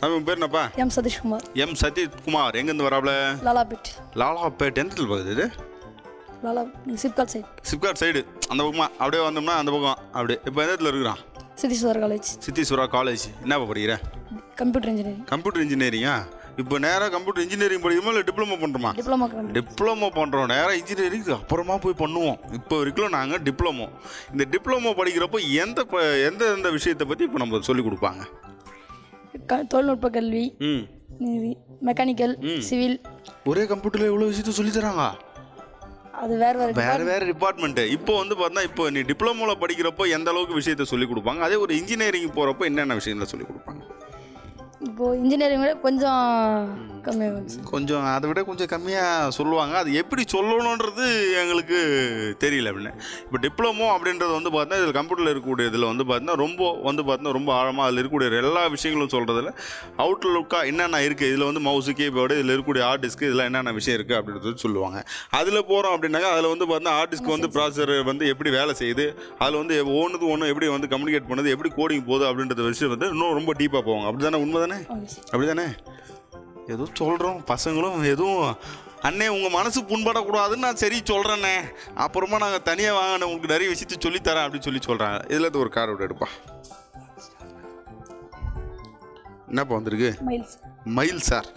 தம்பி பேர் என்னப்பா? எம் சதீஷ்குமார். எம் சதீஷ்குமார். எங்கேருந்து வராப்ல? லாலாபேட். லாலாப்பேட் எந்த இடத்துல பகுது இது? லாலா சிப்காட் சைட். சிப்காட் சைடு. அந்த பக்கமா அப்படியே வந்தோம்னா அந்த பக்கம். அப்படியே இப்போ எந்த இடத்துல இருக்கிறான்? சித்தீஸ்வரர் காலேஜ் சித்தீஸ்வரா காலேஜ் என்னப்பா படிக்கிற? கம்ப்யூட்டர் இன்ஜினியரிங் கம்ப்யூட்டர் இன்ஜினியரிங்கா இப்போ நேராக கம்ப்யூட்டர் இன்ஜினியரிங் படிக்கணுமா இல்லை டிப்ளமோ பண்ணுறோமா டிப்ளமா டிப்ளமோ பண்ணுறோம் நேராக இன்ஜினியரிங் அப்புறமா போய் பண்ணுவோம். இப்போ வரைக்கும் நாங்கள் டிப்ளமோ இந்த டிப்ளமோ படிக்கிறப்போ எந்த எந்த எந்த விஷயத்தை பற்றி இப்போ நம்ம சொல்லிக் கொடுப்பாங்க? க தொழில்நுட்ப கல்வி ம். இது மெக்கானிக்கல் சிவில் ஒரே கம்ப்யூட்டரில் எவ்வளோ விஷயத்த சொல்லித் தராங்க அது வேறு வேறு வேற வேற டிபார்ட்மெண்ட்டு இப்போ வந்து பார்த்தா இப்போ நீ டிப்ளமோவில் படிக்கிறப்போ எந்த அளவுக்கு விஷயத்த சொல்லிக் கொடுப்பாங்க? அதே ஒரு இன்ஜினியரிங் போகிறப்போ என்னென்ன விஷயங்களை சொல்லிக் கொடுப்பாங்க? இப்போது இன்ஜினியரிங் விட கொஞ்சம் கம்மியாகும் சார் கொஞ்சம் அதை விட கொஞ்சம் கம்மியாக சொல்லுவாங்க. அது எப்படி சொல்லணுன்றது எங்களுக்கு தெரியல அப்படின்னு. இப்போ டிப்ளமோ அப்படின்றது வந்து பார்த்தா இதில் கம்ப்யூட்டரில் இருக்கக்கூடிய இதில் வந்து பார்த்தீங்கன்னா ரொம்ப வந்து பார்த்தீங்கன்னா ரொம்ப ஆழமாக அதில் இருக்கக்கூடிய எல்லா விஷயங்களும் சொல்கிறதுல அவுட்லுக்காக என்னென்ன இருக்குது இதில் வந்து மவுஸு கீபோர்டு இதில் இருக்கக்கூடிய ஹார்ட் டிஸ்க்கு இதில் என்னென்ன விஷயம் இருக்குது அப்படின்றது சொல்லுவாங்க. அதில் போகிறோம் அப்படின்னாக்கா அதில் வந்து பார்த்தீங்கன்னா ஹார்ட் டிஸ்க் வந்து ப்ராசர் வந்து எப்படி வேலை செய்யுது? அதில் வந்து ஒன்றுக்கு ஒன்று எப்படி வந்து கம்யூனிகேட் பண்ணுது? எப்படி கோடிங் போகுது அப்படின்றத விஷயம் வந்து இன்னும் ரொம்ப டீப்பாக போவாங்க. அப்படி தானே உண்மை தானே அப்படி தானே ஏதோ சொல்கிறோம் பசங்களும் எதுவும் அண்ணே உங்கள் மனசு புண்படக்கூடாதுன்னு நான் சரி சொல்கிறேண்ணே அப்புறமா நாங்கள் தனியாக வாங்கினேன் உங்களுக்கு நிறைய விஷயத்தை சொல்லித்தரேன் அப்படின்னு சொல்லி சொல்கிறாங்க இதில் ஒரு கார் விட்டு எடுப்பா. என்னப்பா வந்திருக்கு? மயில் மயில் சார்.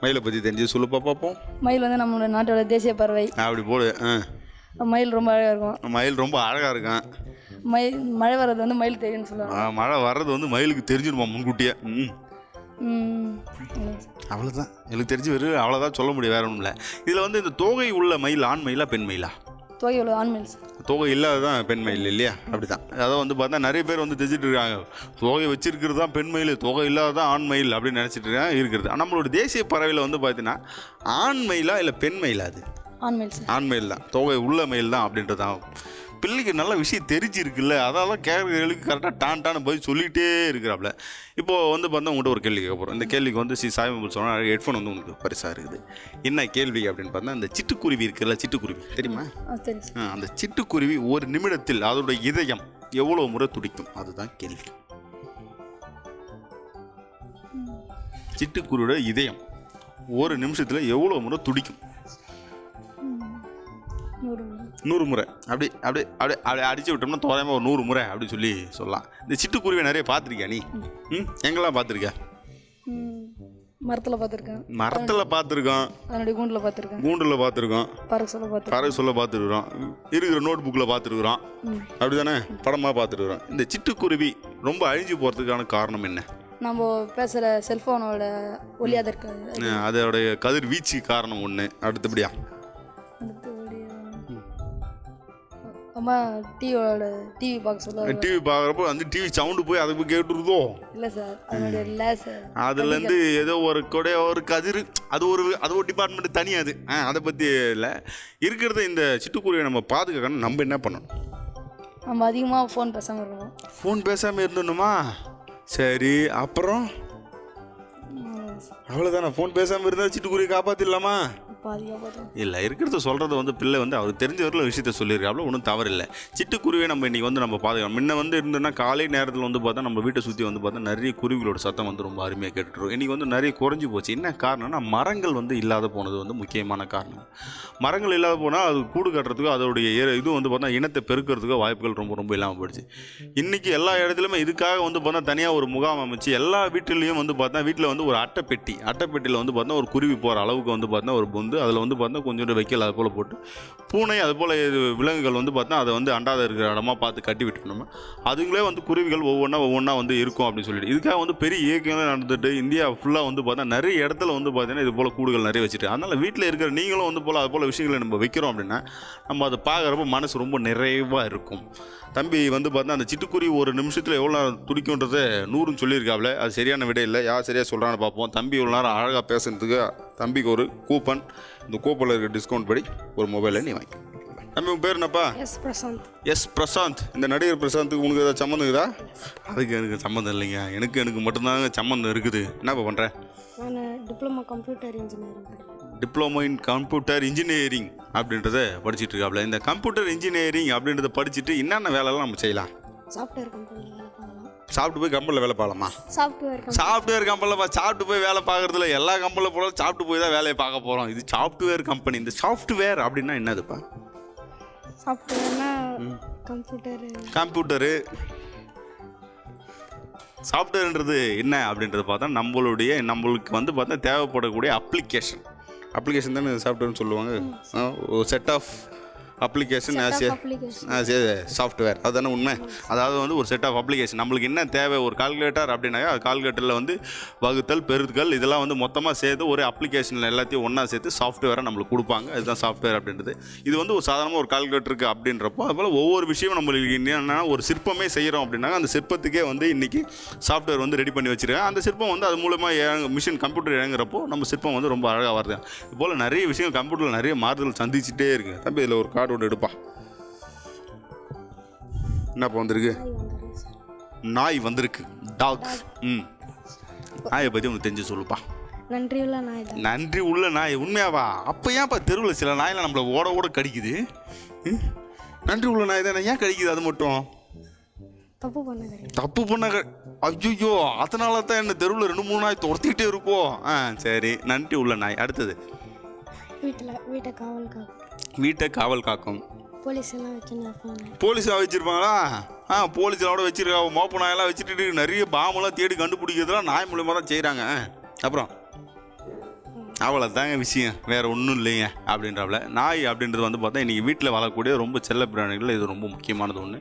மயிலை பற்றி தெரிஞ்சு சொல்லுப்பா பார்ப்போம் மயில் வந்து நம்மளோட நாட்டோட தேசிய பறவை. அப்படி போடு மயில் ரொம்ப அழகாக இருக்கும். மயில் ரொம்ப அழகாக இருக்கான். மயில் மழை வர்றது வந்து மயில் தெரியும்னு சொல்லுவாங்க. மழை வர்றது வந்து மயிலுக்கு தெரிஞ்சிடுமா முன்கூட்டியே? ம். அவ்வளோதான் எனக்கு தெரிஞ்சு வெறும் அவ்வளோதான் சொல்ல முடியும் வேற ஒன்றும் இல்லை இதில் வந்து இந்த தோகை உள்ள மயில் ஆண் மயிலா பெண் மயிலா? தொகை எவ்வளோ ஆண் மயில் தோகை இல்லாததான் பெண் மயில் இல்லையா? அப்படி தான் அதை வந்து பார்த்தா நிறைய பேர் வந்து தெரிஞ்சிட்டு இருக்காங்க. தோகை வச்சிருக்கிறது தான் பெண் மயில் தோகை இல்லாததான் ஆண் மயில் அப்படின்னு நினச்சிட்டு இருக்காங்க இருக்கிறது நம்மளோட தேசிய பறவையில் வந்து பார்த்தீங்கன்னா ஆண் மயிலா இல்லை பெண் மயிலா அது? ஆண் மயில் ஆண் மயில் தான் தோகை உள்ள மயில் தான் அப்படின்றது தான் பிள்ளைக்கு நல்ல விஷயம் தெரிஞ்சிருக்குல்ல அதால கேட்குறதுக்கு கரெக்டாக டான் டான் போய் சொல்லிகிட்டே இருக்கிறாப்புல இப்போ வந்து பார்த்தா உங்கள்கிட்ட ஒரு கேள்வி கேட்க போகிறோம் இந்த கேள்விக்கு வந்து சி சாய்மபுல் சொன்னால் ஹெட்ஃபோன் வந்து உங்களுக்கு பரிசாக இருக்குது. என்ன கேள்வி? அப்படின்னு பார்த்தா இந்த சிட்டுக்குருவி இருக்குல்ல சிட்டுக்குருவி. தெரியுமா? அந்த சிட்டுக்குருவி ஒரு நிமிடத்தில் அதோட இதயம் எவ்வளோ முறை துடிக்கும்? அதுதான் கேள்வி. சிட்டுக்குருவியோட இதயம் ஒரு நிமிஷத்தில் எவ்வளோ முறை துடிக்கும்? நூறு முறை. அப்படி அப்படி அப்படி அப்படி அடிச்சு விட்டோம்னா தோராயமாக ஒரு நூறு முறை அப்படி சொல்லி சொல்லலாம். இந்த சிட்டுக்குருவியை நிறைய பார்த்துருக்கியா நீ? ம். எங்கெல்லாம் பார்த்துருக்க? மரத்தில் பார்த்துருக்கேன். மரத்தில் பார்த்துருக்கோம். அதனுடைய கூண்டில் பார்த்துருக்கேன். கூண்டில் பார்த்துருக்கோம். பறக்க சொல்ல பறவை சொல்ல பார்த்துருக்குறோம். இருக்கிற நோட் புக்கில் பார்த்துருக்குறோம். அப்படி தானே படமாக பார்த்துருக்குறோம். இந்த சிட்டுக்குருவி ரொம்ப அழிஞ்சு போகிறதுக்கான காரணம் என்ன? நம்ம பேசுகிற செல்ஃபோனோட இருக்காது அஹ் அதோடைய கதிர் வீச்சு காரணம் ஒன்று அடுத்தபடியா. அம்மா டிவியோட டிவி பார்க்க டிவி பார்க்குறப்போ அந்த டிவி சவுண்டு போய் அதை போய் கேட்டுருதோ? இல்லை சார் அதனுடைய லேசர் அதுலேருந்து ஏதோ ஒரு கொடை ஒரு கதிர் அது ஒரு அது ஒரு டிபார்ட்மெண்ட் தனி அது. ஆ அதை பற்றி இல்லை. இருக்கிறத இந்த சிட்டுக்குருவியை நம்ம பாதுகாக்கணும். நம்ம என்ன பண்ணணும்? நம்ம அதிகமாக ஃபோன் பேசாமல் இருக்கணும். ஃபோன் பேசாமல் இருந்துடணுமா? சரி அப்புறம்? அவ்வளோதானே ஃபோன் பேசாமல் இருந்தால் சிட்டுக்குருவியை காப்பாற்றிடலாமா பாதியாக இல்லை இருக்கிறத சொல்கிறது வந்து பிள்ளை வந்து அவருக்கு தெரிஞ்ச வரல விஷயத்த சொல்லியிருக்காப்புல ஒன்றும் தவறில்லை. இல்லை சிட்டுக்குருவியை நம்ம இன்றைக்கி வந்து நம்ம பாதுகாக்கணும். முன்ன வந்து இருந்ததுன்னா காலை நேரத்தில் வந்து பார்த்தா நம்ம வீட்டை சுற்றி வந்து பார்த்தா நிறைய குருவிகளோட சத்தம் வந்து ரொம்ப அருமையாக கேட்டுருவோம் இன்றைக்கி வந்து நிறைய குறைஞ்சி போச்சு. என்ன காரணம்னா மரங்கள் வந்து இல்லாத போனது வந்து முக்கியமான காரணம். மரங்கள் இல்லாத போனால் அது கூடு கட்டுறதுக்கோ அதோடைய இதுவும் இது வந்து பார்த்தா இனத்தை பெருக்கிறதுக்கோ வாய்ப்புகள் ரொம்ப ரொம்ப இல்லாமல் போயிடுச்சு. இன்றைக்கி எல்லா இடத்துலையுமே இதுக்காக வந்து பார்த்தா தனியாக ஒரு முகாம் அமைச்சு எல்லா வீட்டிலையும் வந்து பார்த்தா வீட்டில் வந்து ஒரு அட்டைப்பெட்டி அட்டைப்பெட்டியில் வந்து பார்த்தா ஒரு குருவி போகிற அளவுக்கு வந்து பார்த்தா ஒரு பொந்து அதில் வந்து பார்த்தா கொஞ்சோண்டு வைக்கல் அது போல் போட்டு பூனை அது போல் இது விலங்குகள் வந்து பார்த்தா அதை வந்து அண்டாத இருக்கிற இடமா பார்த்து கட்டி விட்டுருந்தோம் அதுங்களே வந்து குருவிகள் ஒவ்வொன்றா ஒவ்வொன்றா வந்து இருக்கும் அப்படின்னு சொல்லிட்டு. இதுக்காக வந்து பெரிய இயக்கங்கள் நடந்துட்டு இந்தியா ஃபுல்லாக வந்து பார்த்தா நிறைய இடத்துல வந்து பார்த்தீங்கன்னா இது போல் கூடுகள் நிறைய வச்சுட்டு அதனால் வீட்டில் இருக்கிற நீங்களும் வந்து போல் அது போல் விஷயங்களை நம்ம வைக்கிறோம் அப்படின்னா நம்ம அதை பார்க்குறப்ப மனசு ரொம்ப நிறைவாக இருக்கும். தம்பி வந்து பார்த்தா அந்த சிட்டுக்குருவி ஒரு நிமிஷத்தில் எவ்வளோ நேரம் துடிக்குன்றத நூறுன்னு சொல்லியிருக்காப்ல. அது சரியான விட இல்லை யார் சரியாக சொல்கிறான்னு பார்ப்போம். தம்பி இவ்வளோ நேரம் அழகாக பேசுறதுக்கு தம்பிக்கு ஒரு கூப்பன். இந்த கூப்பனில் இருக்க டிஸ்கவுண்ட் படி ஒரு மொபைலை நீ வாங்கி. உன் பேர் என்னப்பா? எஸ் பிரசாந்த். எஸ் பிரசாந்த். இந்த நடிகர் பிரசாந்துக்கு உனக்கு ஏதாவது சம்மந்தம் இருக்குதா? அதுக்கு எனக்கு சம்மந்தம் இல்லைங்க. எனக்கு எனக்கு மட்டும்தாங்க சம்மந்தம் இருக்குது. என்னப்பா பண்ணுறேன் நான் diploma computer engineering diploma in computer engineering அப்படின்றத படிச்சிட்டு இருக்காப்ல. இந்த கம்ப்யூட்டர் இன்ஜினியரிங் அப்படின்றத படிச்சுட்டு என்னென்ன வேலைலாம் நம்ம செய்யலாம்? சாஃப்ட்வேர் கம்பெனியில் சாப்பிட்டு போய் கம்பெனியில் வேலை பார்க்கலாமா? சாஃப்ட்வேர் சாஃப்ட்வேர் கம்பெனியில் சாப்பிட்டு போய் வேலை பார்க்குறதுல எல்லா கம்பெனியில் போல சாப்பிட்டு போய் தான் வேலையை பார்க்க போகிறோம் இது சாஃப்ட்வேர் கம்பெனி இந்த சாஃப்ட்வேர் அப்படின்னா என்னதுப்பா சாஃப்ட்வேர்னா கம்ப்யூட்டர் கம்ப்யூட்டரு சாஃப்ட்வேர்ன்றது என்ன அப்படின்றது பார்த்தா நம்மளுடைய நம்மளுக்கு வந்து பார்த்தா தேவைப்படக்கூடிய அப்ளிகேஷன் அப்ளிகேஷன் தானே சாஃப்ட்வேர்னு சொல்லுவாங்க? Set of application as a as a software அதுதானே உண்மை? அதாவது வந்து ஒரு செட் ஆஃப் அப்ளிகேஷன் நம்மளுக்கு என்ன தேவை? ஒரு கால்குலேட்டர் அப்படின்னாக்கா அது கால்குலேட்டரில் வந்து வகுத்தல் பெருக்கல் இதெல்லாம் வந்து மொத்தமாக சேர்த்து ஒரு அப்ளிகேஷனில் எல்லாத்தையும் ஒன்றா சேர்த்து சாஃப்ட்வேரை நம்மளுக்கு கொடுப்பாங்க. அதுதான் சாஃப்ட்வேர் அப்படின்றது. இது வந்து ஒரு சாதாரணமாக ஒரு கால்குலேட்டருக்கு அப்படின்றப்போ அதுபோல் ஒவ்வொரு விஷயமும் நம்மளுக்கு என்னென்னா ஒரு சிற்பமே செய்கிறோம் அப்படின்னாக்க அந்த சிற்பத்துக்கே வந்து இன்றைக்கி சாஃப்ட்வேர் வந்து ரெடி பண்ணி வச்சிருக்காங்க. அந்த சிற்பம் வந்து அது மூலமாக மிஷின் கம்ப்யூட்டர் இறங்குறப்போ நம்ம சிற்பம் வந்து ரொம்ப அழகாக வருது. இது போல் நிறைய விஷயங்கள் கம்ப்யூட்டரில் நிறைய மாறுதல் சந்திச்சுட்டே இருக்குது தம்பி இதில் ஒரு கார்டு ஒன்று எடுப்பா. என்னப்பா வந்திருக்கு? நாய் வந்திருக்கு டாக் ம். நாயை பற்றி உனக்கு தெரிஞ்சு சொல்லுப்பா. நன்றியுள்ள நாய் தான். நன்றி உள்ள நாய் உண்மையாவா? அப்போ ஏன்ப்பா தெருவில் சில நாயெல்லாம் நம்மளை ஓட ஓட கடிக்குது? நன்றி உள்ள நாய் தானே? ஏன் கடிக்குது அது மட்டும்? தப்பு பண்ண தப்பு பண்ண ஐயோ அதனால தான் என்ன தெருவில் ரெண்டு மூணு நாய் துரத்திக்கிட்டே இருக்கோ? ஆ சரி. நன்றி உள்ள நாய். அடுத்தது. வீட்டில் வீட்டை காவல் காக்கும். வீட்டை காவல் காக்கும். போலீஸ் எல்லாம் வச்சுன்னு இருப்பாங்க போலீஸாக வச்சுருப்பாங்களா? ஆ போலீஸோட வச்சிருக்காங்க. மோப்ப நாயெல்லாம் வச்சுட்டு நிறைய பாம்பெல்லாம் தேடி கண்டுபிடிக்கிறதுலாம் நாய் மூலியமாக தான் செய்கிறாங்க அப்புறம் அவ்வளோ தாங்க விஷயம். வேறு ஒன்றும் இல்லைங்க அப்படின்றப்பல நாய் அப்படின்றது வந்து பார்த்தா இன்றைக்கி வீட்டில் வளரக்கூடிய ரொம்ப செல்ல பிராணிகள் இது ரொம்ப முக்கியமானது ஒன்று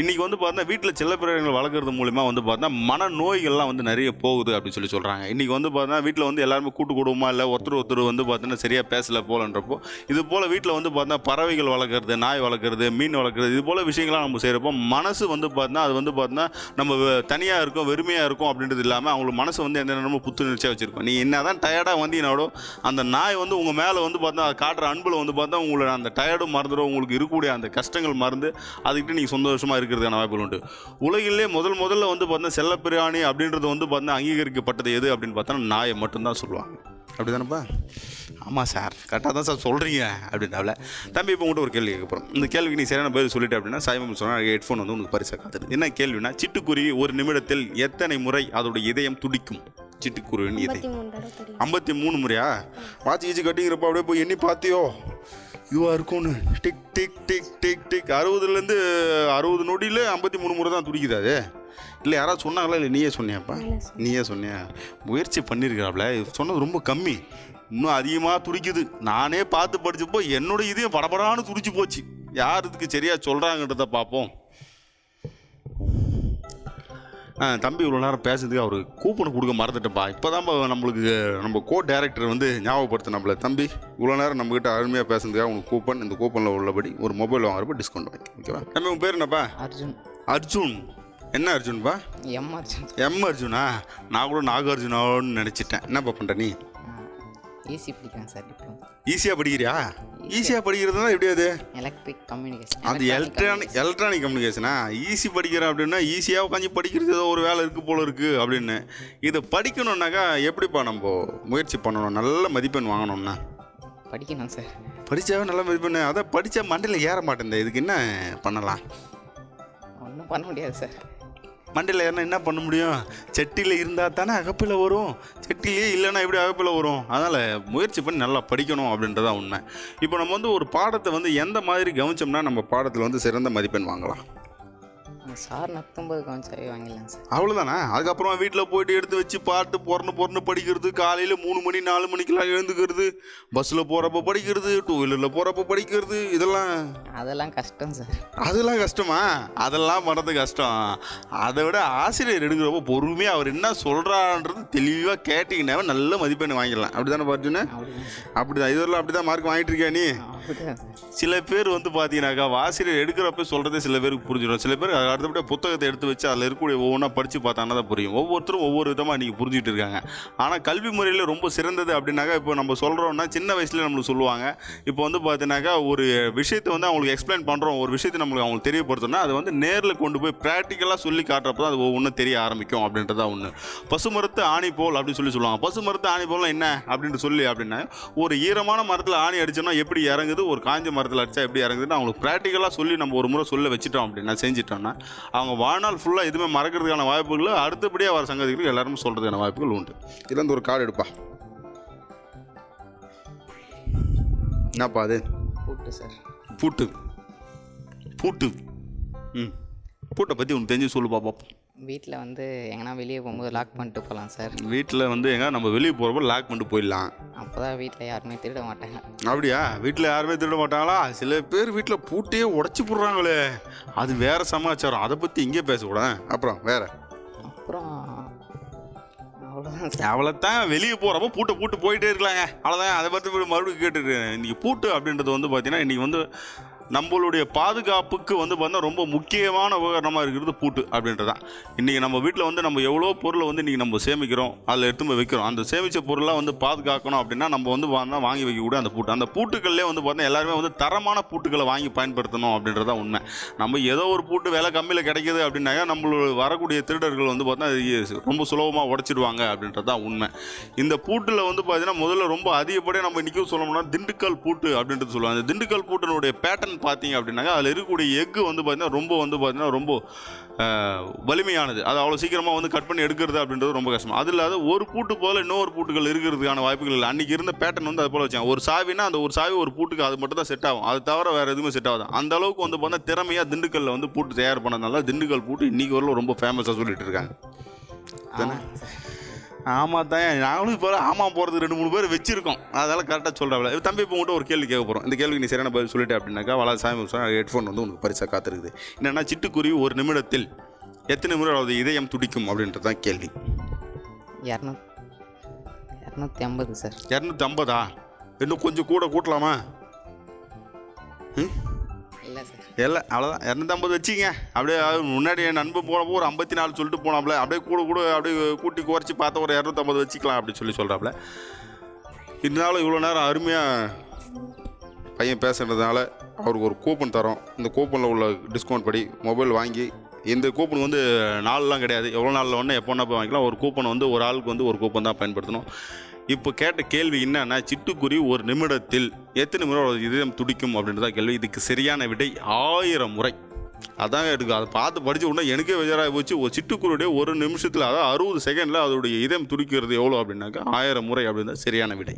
இன்றைக்கி வந்து பார்த்தா வீட்டில் செல்ல பிராணிகள் வளர்க்குறது மூலிமா வந்து பார்த்தா மன நோய்கள்லாம் வந்து நிறைய போகுது அப்படின்னு சொல்லி சொல்கிறாங்க இன்றைக்கி வந்து பார்த்தா வீட்டில் வந்து எல்லாருமே கூட்டு குடும்பமாக இல்லை ஒருத்தர் ஒருத்தர் வந்து பார்த்தோன்னா சரியாக பேசலை போலன்றப்போ இது போல் வீட்டில் வந்து பார்த்தா பறவைகள் வளர்க்குறது நாய் வளர்க்குறது மீன் வளர்க்குறது இது போல் விஷயங்கள்லாம் நம்ம செய்கிறப்போ மனசு வந்து பார்த்தா அது வந்து பார்த்தா நம்ம தனியாக இருக்கும் வெறுமையாக இருக்கும் அப்படின்றது இல்லாமல் அவங்களுக்கு மனசு வந்து எந்த நேரமும் புத்துணர்ச்சியாக வச்சுருக்கோம். நீ என்ன தான் டயர்டாக வந்து என்னோட அந்த நாய் வந்து உங்கள் மேலே வந்து பார்த்தா அது காட்டுற அன்பில் வந்து பார்த்தா உங்களை அந்த டயர்டும் மறந்துடும் உங்களுக்கு இருக்கக்கூடிய அந்த கஷ்டங்கள் மறந்து அதுக்கிட்ட நீங்கள் சந்தோஷமாக இருக்கிறதுக்கான வாய்ப்புகள் உண்டு. உலகிலே முதல் முதல்ல வந்து பார்த்தா செல்லப்பிராணி அப்படின்றது வந்து பார்த்தா அங்கீகரிக்கப்பட்டது எது அப்படின்னு பார்த்தா நாயை மட்டும்தான் சொல்லுவாங்க. அப்படி தானேப்பா ஆமாம் சார். கரெக்டாக தான் சார் சொல்கிறீங்க அப்படின்றாவில் தம்பி இப்போ உங்கள்கிட்ட ஒரு கேள்வி கேட்க போகிறோம் இந்த கேள்விக்கு நீ சரியான பதில் சொல்லிட்டு அப்படின்னா சாய்மம் சொன்னால் ஹெட்ஃபோன் வந்து உனக்கு பரிசாக காத்துருது என்ன கேள்வினா சிட்டுக்குருவி ஒரு நிமிடத்தில் எத்தனை முறை அதோட இதயம் துடிக்கும்? சிட்டுக்குருவின் இதயம் ஐம்பத்தி மூணு முறையா? வாட்சி கீச்சு கட்டிங்கிறப்ப அப்படியே போய் எண்ணி பார்த்தியோ இதுவாக இருக்கும்னு. Tick tick tick tick tick. அறுபதுலேருந்து அறுபது நொடியில் ஐம்பத்தி மூணு முறை தான் துடிக்குது அது. இல்லை யாராவது சொன்னாங்களா? இல்லை நீயே சொன்னியாப்பா. நீயே சொன்னியா? முயற்சி பண்ணியிருக்கிறாப்ல சொன்னது ரொம்ப கம்மி. இன்னும் அதிகமாக துடிக்குது. நானே பார்த்து படிச்சப்போ என்னோட இதயம் படபடான்னு துடிச்சு போச்சு. யார் இதுக்கு சரியாக சொல்கிறாங்கன்றத பார்ப்போம். தம்பி இவ்வளோ நேரம் பேசுறதுக்கு அவர் கூப்பன் கொடுக்க மறந்துட்டேன்ப்பா இப்போ தான் நம்மளுக்கு நம்ம கோ டைரக்டர் வந்து ஞாபகப்படுத்த நம்மள தம்பி இவ்வளோ நேரம் நம்மக்கிட்ட அருமையாக பேசுனதுக்காக உங்களுக்கு கூப்பன் இந்த கூப்பனில் உள்ளபடி ஒரு மொபைல் வாங்குறப்ப டிஸ்கவுண்ட் வாங்கி ஓகேவா தம்பி உங்கள் பேர் என்னப்பா? அர்ஜுன். அர்ஜுன். என்ன அர்ஜுன்பா? எம் அர்ஜுன். எம் அர்ஜுனா? நான் கூட நாகார்ஜுனான்னு நினச்சிட்டேன். என்னப்பா பண்ணுற நீ? ஈஸி படிக்கிறேன் சார் இப்போ ஈஸியாக படிக்கிறியா? ஈஸியாக படிக்கிறதுனா எப்படி அது? எலக்ட்ரிக் கம்யூனிகேஷன் அது எலக்ட்ரானிக் எலக்ட்ரானிக் கம்யூனிகேஷனா ஈஸி படிக்கிறேன் அப்படின்னா ஈஸியாக உட்காந்து படிக்கிறது ஏதோ ஒரு வேலை இருக்குது போல இருக்குது அப்படின்னு. இதை படிக்கணுன்னாக்கா எப்படிப்பா நம்ம முயற்சி பண்ணணும்? நல்ல மதிப்பெண் வாங்கணும்னா? படிக்கணும் சார். படித்தாவே நல்ல மதிப்பெண். அதான் படித்தா மண்டையில் ஏற மாட்டேங்குது இதுக்கு என்ன பண்ணலாம்? ஒன்றும் பண்ண முடியாது சார். மண்டையில் ஏறினா என்ன பண்ண முடியும்? செட்டியில் இருந்தால் தானே அகப்பில் வரும். செட்டிலே இல்லைன்னா எப்படி அகப்பில் வரும்? அதனால் முயற்சி பண்ணி நல்லா படிக்கணும் அப்படின்றத உண்மை. இப்போ நம்ம வந்து ஒரு பாடத்தை வந்து எந்த மாதிரி கவனிச்சோம்னா நம்ம பாடத்தில் வந்து சிறந்த மதிப்பெண் வாங்கலாம். சார் நத்தும்போது கவனிச்சாவே வாங்கிடலாம் சார். அவ்வளோதானே அதுக்கப்புறம் வீட்டில் போயிட்டு எடுத்து வச்சு பாட்டு பொறந்து பொறந்து படிக்கிறது காலையில் மூணு மணி நாலு மணிக்கெல்லாம் எழுந்துக்கிறது பஸ்ஸில் போகிறப்ப படிக்கிறது டூ வீலரில் போகிறப்ப படிக்கிறது இதெல்லாம் அதெல்லாம் கஷ்டம் சார். அதெல்லாம் கஷ்டமா? அதெல்லாம் பண்ணுறது கஷ்டம். அதை விட ஆசிரியர் எடுக்கிறப்போ பொறுமையாக அவர் என்ன சொல்கிறான்றது தெளிவாக கேட்டிங்கன்னாவே நல்ல மதிப்பெண் வாங்கிடலாம். அப்படி தானே சார். அப்படி தான் இதெல்லாம் அப்படி தான் மார்க் வாங்கிட்டு இருக்கியா நீ சில பேர் வந்து பார்த்தீங்கன்னாக்கா ஆசிரியர் எடுக்கிறப்ப சொல்கிறதே சில பேருக்கு புரிஞ்சிடும். சில பேர் அடுத்தபடியாக புத்தகத்தை எடுத்து வச்சு அதில் இருக்கக்கூடிய ஒவ்வொன்றா படித்து பார்த்தாங்கன்னா தான் புரியும். ஒவ்வொருத்தரும் ஒவ்வொரு விதமாக இன்றைக்கி புரிஞ்சுட்டு இருக்காங்க. ஆனால் கல்வி முறையில் ரொம்ப சிறந்தது அப்படின்னாக்கா இப்போ நம்ம சொல்கிறோம்னா சின்ன வயசுல நம்மளுக்கு சொல்லுவாங்க. இப்போ வந்து பார்த்தீங்கன்னாக்கா ஒரு விஷயத்தை வந்து அவங்களுக்கு எக்ஸ்பிளைன் பண்ணுறோம் ஒரு விஷயத்தை நம்மளுக்கு அவங்களுக்கு தெரியப்படுத்தோம்னா அது வந்து நேரில் கொண்டு போய் ப்ராக்டிக்கலாக சொல்லி காட்டுறப்ப தான் அது ஒவ்வொன்றும் தெரிய ஆரம்பிக்கும் அப்படின்றதா ஒன்று பசுமரத்து ஆணி போல் அப்படின்னு சொல்லி சொல்லுவாங்க. பசுமரத்து ஆணி போல் என்ன அப்படின்ட்டு சொல்லி அப்படின்னா ஒரு ஈரமான மரத்தில் ஆணி அடிச்சோம்னா எப்படி இறங்குது? ஒரு காஞ்ச மரத்தில் அடித்தா எப்படி இறங்குதுன்னு அவங்களுக்கு ப்ராக்டிக்கலாக சொல்லி நம்ம ஒரு முறை சொல்ல வச்சுட்டோம் அப்படின்னா செஞ்சிட்டோம்னா அவங்க வாழ்நாள் ஃபுல்லாக எதுவுமே மறக்கிறதுக்கான வாய்ப்புகள் அடுத்தபடியாக வர சங்கதிகளுக்கு எல்லாருமே சொல்கிறதுக்கான வாய்ப்புகள் உண்டு. இதுலேருந்து ஒரு கார்டு எடுப்பா. என்னப்பா அது? கூட்டு சார். பூட்டு. பூட்டு. ம். பூட்டை பற்றி உனக்கு தெரிஞ்சு சொல்லு பாப்போம். வீட்டில் வந்து எங்கன்னா வெளியே போகும்போது லாக் பண்ணிட்டு போகலாம் சார். வீட்டில் வந்து எங்க நம்ம வெளியே போகிறப்போ லாக் பண்ணிட்டு போயிடலாம். அப்போ தான் வீட்டில் யாருமே திருட மாட்டாங்க. அப்படியா? வீட்டில் யாருமே திருட மாட்டாங்களா? சில பேர் வீட்டில் பூட்டையே உடச்சி போடுறாங்களே. அது வேற சமாச்சாரம். அதை பற்றி இங்கே பேசக்கூடாது அப்புறம் வேற. அப்புறம் அவ்வளோதான் வெளியே போகிறப்போ பூட்டை பூட்டு போயிட்டே இருக்கலாங்க. அவ்வளோதான் அதை பற்றி மறுபடியும் கேட்டுருக்கேன் இன்றைக்கி பூட்டு அப்படின்றது வந்து பார்த்தீங்கன்னா இன்றைக்கி வந்து நம்மளுடைய பாதுகாப்புக்கு வந்து பார்த்தீங்கன்னா ரொம்ப முக்கியமான உபகரணமாக இருக்கிறது பூட்டு அப்படின்றது தான் இன்றைக்கி நம்ம வீட்டில் வந்து நம்ம எவ்வளோ பொருளை வந்து இன்றைக்கி நம்ம சேமிக்கிறோம் அதில் எடுத்து போய் வைக்கிறோம். அந்த சேமித்த பொருளாக வந்து பாதுகாக்கணும் அப்படின்னா நம்ம வந்து பார்த்தா வாங்கி வைக்கக்கூடிய அந்த பூட்டு. அந்த பூட்டுக்கள்லேயே வந்து பார்த்தீங்கன்னா எல்லாருமே வந்து தரமான பூட்டுகளை வாங்கி பயன்படுத்தணும் அப்படின்றது தான் உண்மை. நம்ம ஏதோ ஒரு பூட்டு விலை கம்மியில் கிடைக்கிது அப்படின்னாக்கா நம்மளோட வரக்கூடிய திருடர்கள் வந்து பார்த்தீங்கன்னா ரொம்ப சுலபமாக உடச்சிடுவாங்க அப்படின்றது தான் உண்மை. இந்த பூட்டில் வந்து பார்த்தீங்கன்னா முதல்ல ரொம்ப அதிகப்படியாக நம்ம இன்றைக்கும் சொல்லணும்னா திண்டுக்கல் பூட்டு அப்படின்றது சொல்லுவாங்க. அந்த திண்டுக்கல் பூட்டினுடைய பேட்டர்ன் பார்த்தீங்க அப்படின்னாக்கா அதில் இருக்கக்கூடிய எக்கு வந்து பார்த்தீங்கன்னா ரொம்ப வந்து பார்த்தீங்கன்னா ரொம்ப வலிமையானது. அது அவ்வளோ சீக்கிரமாக வந்து கட் பண்ணி எடுக்கிறது அப்படின்றது ரொம்ப கஷ்டம். அது இல்லாத ஒரு பூட்டு போல் இன்னொரு பூட்டுகள் இருக்கிறதுக்கான வாய்ப்புகள் இல்லை. அன்றைக்கி இருந்த பேட்டர்ன் வந்து அது போல் வச்சாங்க ஒரு சாவினா அந்த ஒரு சாவி ஒரு பூட்டுக்கு அது மட்டும் தான் செட் ஆகும். அது தவிர வேறு எதுவுமே செட் ஆகாது. அந்த அளவுக்கு வந்து பார்த்தா திறமையாக திண்டுக்கல்ல வந்து பூட்டு தயார் பண்ணதுனால திண்டுக்கல் பூட்டு இன்றைக்கி வரல ரொம்ப ஃபேமஸாக சொல்லிட்டு இருக்காங்க. சார். ஆமாம் தான் நாங்களும் இப்போ ஆமாம் போகிறது ரெண்டு மூணு பேர் வச்சிருக்கோம். அதெல்லாம் கரெக்டாக சொல்கிறாங்களே தம்பி இப்போ உங்கள்கிட்ட ஒரு கேள்வி கேட்க போகிறோம் இந்த கேள்விக்கு நீ சரியான பதில் சொல்லிட்டு அப்படின்னாக்கா வளா சாமி ஹெட்ஃபோன் வந்து உனக்கு பரிசாக காத்திருக்குது. என்னென்னா சிட்டுக்குருவி ஒரு நிமிடத்தில் எத்தனை முறை அது இதயம் துடிக்கும் அப்படின்றது தான் கேள்வி. இரநூ இரநூத்தி ஐம்பது சார். இரநூத்தி ஐம்பதா? இன்னும் கொஞ்சம் கூட கூட்டலாமா? சார் இல்லை அவ்வளோதான் இரநூத்தம்பது வச்சுங்க. அப்படியே முன்னாடி என் நண்பன் போனப்போ ஒரு ஐம்பத்தி நாலு சொல்லிட்டு போனாப்புல அப்படியே கூட கூட அப்படியே கூட்டி குறைச்சி பார்த்தா ஒரு இரநூத்தம்பது வச்சுக்கலாம் அப்படின்னு சொல்லி சொல்கிறாப்புல இருந்தாலும் இவ்வளோ நேரம் அருமையாக பையன் பேசுனதுனால அவருக்கு ஒரு கூப்பன் தரோம். இந்த கூப்பனில் உள்ள டிஸ்கவுண்ட் படி மொபைல் வாங்கி இந்த கூப்பன் வந்து நாள்லாம் கிடையாது. எவ்வளோ நாளில் ஒன்று எப்போ போய் வாங்கிக்கலாம். ஒரு கூப்பன் வந்து ஒரு ஆளுக்கு வந்து ஒரு கூப்பன் தான் பயன்படுத்தணும். இப்போ கேட்ட கேள்வி என்னன்னா சிட்டுக்குருவி ஒரு நிமிடத்தில் எத்தனை முறை இதயம் துடிக்கும் அப்படின்றத கேள்வி. இதுக்கு சரியான விடை ஆயிரம் முறை. அதான் எடுக்கு அதை பார்த்து படித்த உடனே எனக்கே வெஜராகி போச்சு. ஒரு சிட்டுக்குருவிடைய ஒரு நிமிஷத்தில் அதாவது அறுபது செகண்டில் அதோடைய இதயம் துடிக்கிறது எவ்வளோ அப்படின்னாக்கா ஆயிரம் முறை அப்படின்னு தான் சரியான விடை.